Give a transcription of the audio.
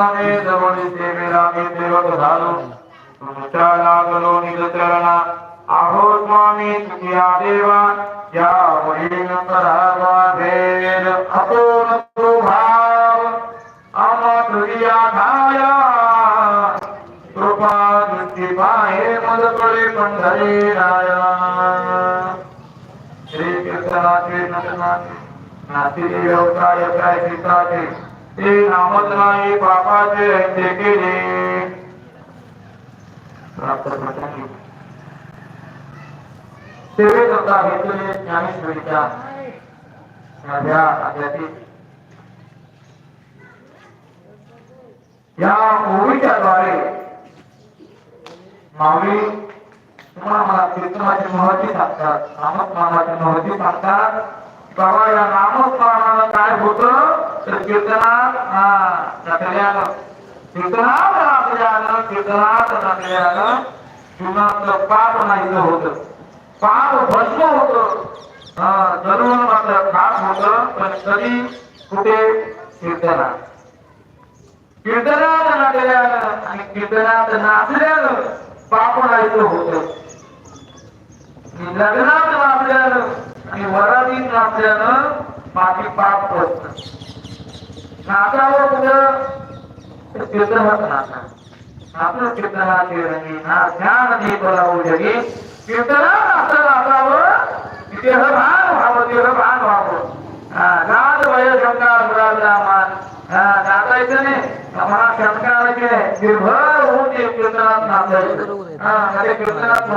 जवळी सेवेला मी सेवक झालो तुमच्या लागलो निजचरणा आहो स्वामी तुझ्या देवा। या वहीन करावा भेद। अतोल तो भाव। आम्हा तुझ्या ठाया कृपा दृष्टी पाहे मद पंढरी राया। श्री कीर्तनाचे नटनाचे नाती व्यवसाय काय शिकाचे ते नामच नाही पापाचे रहिते केले. सेवे करता सेवेकरता घेतलेले ज्ञानेश्वरीच्या माझ्या आध्यात्मिक या ओळीच्या द्वारे माऊली तुम्हाला मला कीर्तनाची महती सांगतात नामस्मरणाची महती सांगतात. बाबा या नामस्मरणानं काय होतं? कीर्तनात हा कीर्तनात कीर्तनात जीवनातलं पाप नाहीचं होत पाप भस्म होतं हा मात्र खास होत पण कधी कुठे कीर्तनात कीर्तनात नाचल्यानं आणि कीर्तनात नाचल्यानं पाप नाहीचं होतं लग्नात नाचल्यानं आणि वरातीत नाचल्यानं बाकी पाप होत. नाचावं कुठं? तर कीर्तनात नाचा नाचलं कीर्तनाचे रंगी ना ज्ञान जगी कीर्तनात असं नाचावं भान व्हावं भान व्हावं. हा नाद वय शंकर मुरादला मान हा नाचायचं नाही. मला शंकराचे निर्भर होऊन कीर्तनात नाचायचं हा म्हणजे कीर्तनात